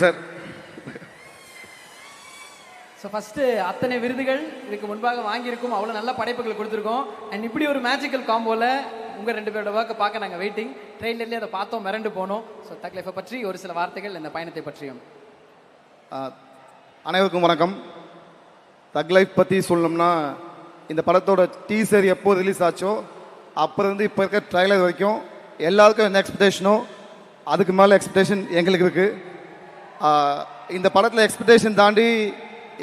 Sir. So first அத்தனை விருதுகள் இதுக்கு முன்பாக வாங்கியிருக்கோம். அவ்வளோ நல்ல படைப்புகள் கொடுத்துருக்கோம். அண்ட் இப்படி ஒரு மேஜிக்கல் காம்போவில் உங்கள் ரெண்டு பேரோட ஒர்க்கை பார்க்க நாங்கள் வெயிட்டிங் ட்ரெயின்லேயே அதை பார்த்தோம் மிரண்டு போனோம். ஸோ தக்லைஃபை பற்றி ஒரு சில வார்த்தைகள் இந்த பயணத்தை பற்றியும். அனைவருக்கும் வணக்கம். தக் லைஃப் பற்றி சொல்லணும்னா இந்த படத்தோட டீசர் எப்போ ரிலீஸ் ஆச்சோ அப்போ இருந்து இப்போ இருக்க ட்ரைலர் வரைக்கும் எல்லாருக்கும் என்ன எக்ஸ்பெக்டேஷனோ அதுக்கு மேலே எக்ஸ்பெக்டேஷன் எங்களுக்கு இருக்குது இந்த படத்தில் எக்ஸ்பெக்டேஷன் தாண்டி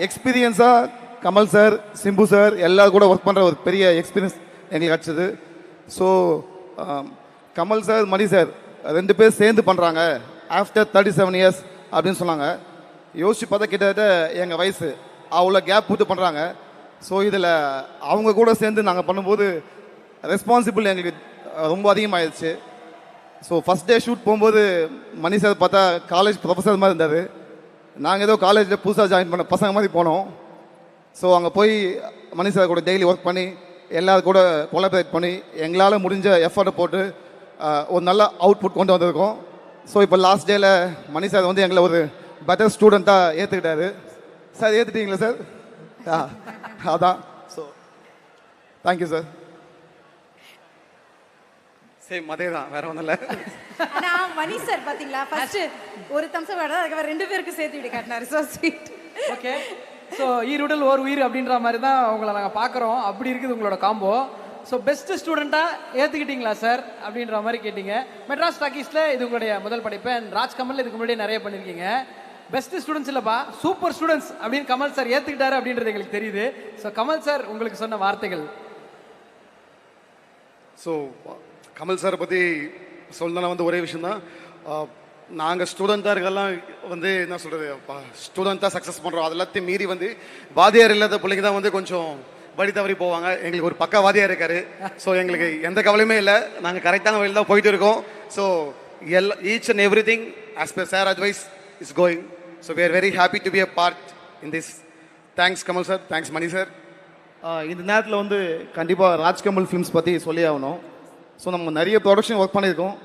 எக்ஸ்பீரியன்ஸாக கமல் சார் சிம்பு சார் எல்லாரும் கூட ஒர்க் பண்ணுற ஒரு பெரிய எக்ஸ்பீரியன்ஸ் எங்களுக்கு கிடச்சிது. So Kamal sir Mani sir ரெண்டு பேர் சேர்ந்து பண்ணுறாங்க ஆஃப்டர் தேர்ட்டி செவன் இயர்ஸ் அப்படின்னு சொன்னாங்க. யோசிச்சு பார்த்தா கிட்டத்தட்ட எங்கள் வயசு அவ்வளோ கேப் விட்டு பண்ணுறாங்க ஸோ இதில் அவங்க கூட சேர்ந்து நாங்கள் பண்ணும்போது ரெஸ்பான்சிபிள் எங்களுக்கு ரொம்ப அதிகமாகிடுச்சு ஸோ ஃபஸ்ட் டே ஷூட் போகும்போது மணி சார் பார்த்தா காலேஜ் ப்ரொஃபஸர் மாதிரி இருந்தார். நாங்கள் ஏதோ காலேஜில் புதுசாக ஜாயின் பண்ண பசங்க மாதிரி போனோம். ஸோ அங்கே போய் மணி சார் கூட டெய்லி ஒர்க் பண்ணி எல்லாரும் கூட கொலாபரேட் பண்ணி எங்களால் முடிஞ்ச எஃபர்ட்டை போட்டு ஒரு நல்ல அவுட்புட் கொண்டு வந்திருக்கோம். ஸோ இப்போ லாஸ்ட் டேயில் மணி சார் வந்து எங்களை ஒரு பெட்டர் ஸ்டூடெண்ட்டாக ஏற்றுக்கிட்டாரு சார் ஏற்றுட்டீங்களா சார் ஆ அதான். ஸோ தேங்க்யூ சார் சேம் அதே தான் வேற ஒன்றும் இல்லை. ஆனா மணி சார் பாத்தீங்களா? ஃபர்ஸ்ட் ஒரு தம்சம் வேட அதுக்கப்புறம் ரெண்டு பேருக்கு சேர்த்து விட்டு காட்டினாரு. சோ ஸ்வீட் ஓகே ஸோ ஈருடல் ஓர் உயிர் அப்படின்ற மாதிரி தான் உங்களை நாங்கள் பார்க்குறோம் அப்படி இருக்குது உங்களோட காம்போ ஸோ பெஸ்ட் ஸ்டூடெண்ட்டாக ஏற்றுக்கிட்டீங்களா சார் அப்படின்ற மாதிரி கேட்டீங்க. மெட்ராஸ் டாக்கீஸில் இது உங்களுடைய முதல் படைப்பு. அண்ட் ராஜ்கமலில் இதுக்கு முன்னாடி நிறைய பண்ணியிருக்கீங்க பெஸ்ட் ஸ்டூடெண்ட்ஸ் இல்லைப்பா. சூப்பர் ஸ்டூடெண்ட்ஸ் அப்படின்னு கமல் சார் ஏற்றுக்கிட்டாரு அப்படின்றது எங்களுக்கு தெரியுது. ஸோ கமல் சார் உங்களுக்கு சொன்ன வார்த்தைகள். ஸோ கமல் சாரை பற்றி சொல்லணும்னா வந்து ஒரே விஷயந்தான் நாங்கள் ஸ்டூடெண்ட்டாக இருக்கெல்லாம் வந்து என்ன சொல்கிறது ஸ்டூடெண்ட்டாக சக்ஸஸ் பண்ணுறோம் அது எல்லாத்தையும் மீறி வந்து வாதியார் இல்லாத பிள்ளைங்க தான் வந்து கொஞ்சம் வழி தவறி போவாங்க. எங்களுக்கு ஒரு பக்க வாதியார் இருக்காரு. ஸோ எங்களுக்கு எந்த கவலையுமே இல்லை. நாங்கள் கரெக்டான வழியில் தான் போயிட்டு இருக்கோம். ஸோ எல்லா each and everything as per sir advice is going so we are very happy to be a part in this thanks Kamal sir thanks Mani sir இந்த நேரத்தில் வந்து கண்டிப்பாக ராஜ்கமல் ஃபிலிம்ஸ் பற்றி சொல்லி ஆகணும். ஸோ நம்ம நிறைய ப்ரொடக்ஷன் ஒர்க் பண்ணியிருக்கோம்.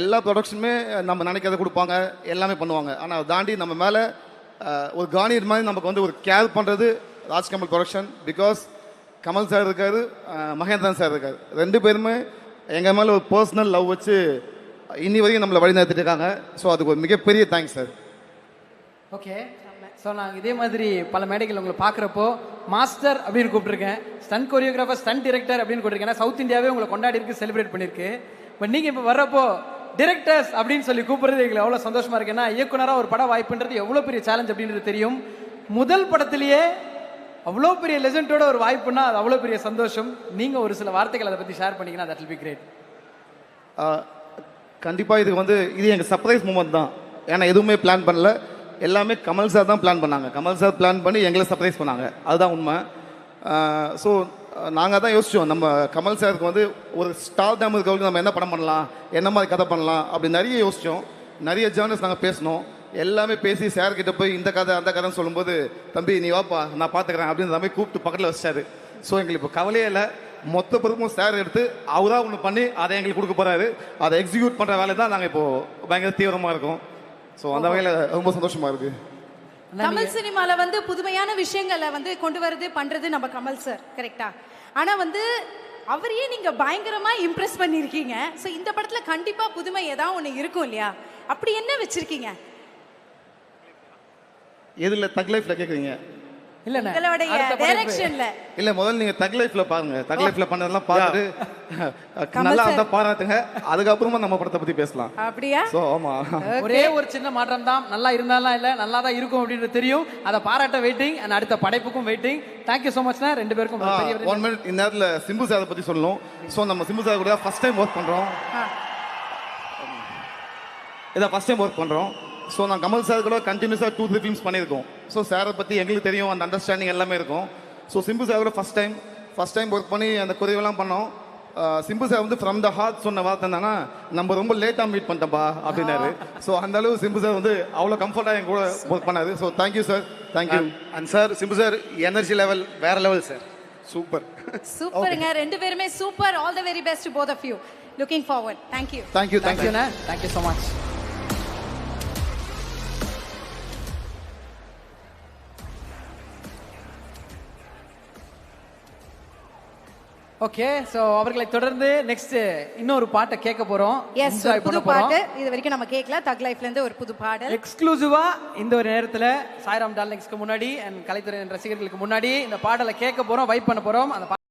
எல்லா ப்ரொடக்ஷனுமே நம்ம நினைக்கிறத கொடுப்பாங்க. எல்லாமே பண்ணுவாங்க. ஆனால் அதை தாண்டி நம்ம மேலே ஒரு கானியர் மாதிரி நமக்கு வந்து ஒரு கேர் பண்ணுறது Rajkamal production because Kamal sir இருக்காரு மகேந்திரன் சார் இருக்கார். ரெண்டு பேருமே எங்கள் மேலே ஒரு பர்சனல் லவ் வச்சு இன்னி வரைக்கும் நம்மளை வழி நடத்திட்டு இருக்காங்க. ஸோ அதுக்கு ஒரு மிகப்பெரிய தேங்க்ஸ் சார் ஓகே ஸோ நாங்கள் இதே மாதிரி பல மேடைகள் உங்களை பார்க்குறப்போ மாஸ்டர் அப்படின்னு கூப்பிட்டுருக்கேன். ஸ்டன் கொரியோகிராஃபர் ஸ்டன் டிரெக்டர் அப்படின்னு கூப்பிட்டுருக்கேன். சவுத் இந்தியாவே உங்களை கொண்டாடி இருக்கு செலிப்ரேட் பண்ணியிருக்கு பட் நீங்கள் இப்போ வர்றப்போ டிரெக்டர்ஸ் அப்படின்னு சொல்லி கூப்பிடுறது எங்களுக்கு எவ்வளோ சந்தோஷமா இருக்கு. ஏன்னா இயக்குனராக ஒரு பட வாய்ப்புன்றது எவ்வளோ பெரிய சேலஞ்ச் அப்படின்றது தெரியும். முதல் படத்திலேயே அவ்வளோ பெரிய லெஜண்டோட ஒரு வாய்ப்புனா அது அவ்வளோ பெரிய சந்தோஷம். நீங்கள் ஒரு சில வார்த்தைகள் அதை பற்றி ஷேர் பண்ணிங்கன்னா தட் will be கண்டிப்பாக இதுக்கு வந்து இது எங்கள் சர்ப்ரைஸ் மூமெண்ட் தான். ஏன்னா எதுவுமே பிளான் பண்ணல. எல்லாமே கமல் சார் தான் பிளான் பண்ணாங்க. கமல் சார் பிளான் பண்ணி எங்களை சர்ப்ரைஸ் பண்ணாங்க. அதுதான் உண்மை. ஸோ நாங்கள் தான் யோசிச்சோம் நம்ம கமல் சாருக்கு வந்து ஒரு ஸ்டார் டேம் இருக்கவங்களுக்கு நம்ம என்ன படம் பண்ணலாம் என்ன மாதிரி கதை பண்ணலாம் அப்படி நிறைய யோசித்தோம் நிறைய ஜேர்னல்ஸ் நாங்கள் பேசினோம். எல்லாமே பேசி சார்கிட்ட போய் இந்த கதை அந்த கதைன்னு சொல்லும்போது தம்பி நீ வாப்பா நான் பார்த்துக்கிறேன் அப்படின்னு தம்பி கூப்பிட்டு பக்கத்தில் வச்சாரு ஸோ எங்களுக்கு இப்போ கவலையே இல்லை. மொத்த பொறுப்பும் சார் எடுத்து அவராக ஒன்று பண்ணி அதை எங்களுக்கு கொடுக்க போகிறாரு அதை எக்ஸிக்யூட் பண்ணுற வேலை தான் நாங்கள் இப்போ பயங்கர தீவிரமாக இருக்கோம். ஸோ அந்த வகையில் ரொம்ப சந்தோஷமா இருக்கு. கமல் சினிமால வந்து புதுமையான விஷயங்களை வந்து கொண்டு வரது பண்றது நம்ம கமல் சார் கரெக்டா ஆனா வந்து அவரையே நீங்க பயங்கரமா இம்ப்ரெஸ் பண்ணிருக்கீங்க சோ இந்த படத்துல கண்டிப்பா புதுமை ஏதாவது ஒண்ணு இருக்கும் இல்லையா? அப்படி என்ன வச்சிருக்கீங்க? எதில் தக் லைஃப்பில் கேட்குறீங்க அடுத்த படைப்பு. டைரக்ஷன்ல இல்லை முதல்ல நீங்கள் தக் லைஃப்பில் பாருங்க. தக் லைஃப்பில் பண்ணதெல்லாம் பார்த்துட்டு நல்லா sir. இருந்தால் பாராட்டுங்க. அதுக்கப்புறமா நம்ம படத்தை பற்றி பேசலாம். அப்படியா? ஸோ ஆமாம் ஒரே ஒரு சின்ன மாற்றம் தான். நல்லா இருந்தாலும் இல்லை நல்லா தான் இருக்கும் அப்படின்றது தெரியும். அதை பாராட்ட வெயிட்டிங் அண்ட் அடுத்த படைப்புக்கும் வெயிட்டிங் தேங்க்யூ ஸோ மச்ண்ணா ரெண்டு பேருக்கும் ஒன் மினிட் இந்த நேரத்தில் சிம்பு சாரை பற்றி சொல்லணும். ஸோ நம்ம சிம்பு சார் கூட ஃபஸ்ட் டைம் ஒர்க் பண்ணுறோம் ஆ. இதை ஃபஸ்ட் டைம் ஒர்க் பண்ணுறோம் ஸோ நான் கமல் சார் கூட கண்டினியூஸாக டூ த்ரீ ஃபிலிம்ஸ் பண்ணியிருக்கோம். ஸோ சாரை பற்றி எங்களுக்கு தெரியும் அந்த அண்டர்ஸ்டாண்டிங் எல்லாமே இருக்கும். ஸோ சிம்பு சார் கூட first time first time work பண்ணி அந்த குறைவெல்லாம் பண்ணோம். சிம்பு சார் வந்து ஃப்ரம் த ஹார்ட் சொன்ன வார்த்தை என்னன்னா நம்ம ரொம்ப லேட்டாக மீட் பண்ணிட்டோம்ப்பா அப்படின்னாரு. ஸோ அந்த அளவு சிம்பு சார் வந்து அவ்வளோ கம்ஃபர்ட்டாக என் கூட ஒர்க் பண்ணாரு. So thank you sir thank you and sir Simbu sir energy level வேற லெவல் சார் சூப்பர் சூப்பருங்க ரெண்டு பேருமே super all the very best both of you looking forward thank you thank you thank you thank you so much okay so அவர்களை தொடர்ந்து next இன்னொரு பாட்டை கேட்க போறோம். எஸ் ஒரு புது பாட்டு. இது வரைக்கும் நம்ம கேட்கல. தக் லைஃப்ல இருந்து ஒரு புது பாடல். எக்ஸ்க்ளூசிவா இந்த ஒரு நேரத்துல சாய்ராம் டார்லிங்ஸ்க்கு முன்னாடி அண்ட் கலைத்துறை ரசிகர்களுக்கு முன்னாடி இந்த பாடலை கேட்க போறோம் வைப் பண்ண போறோம். அந்த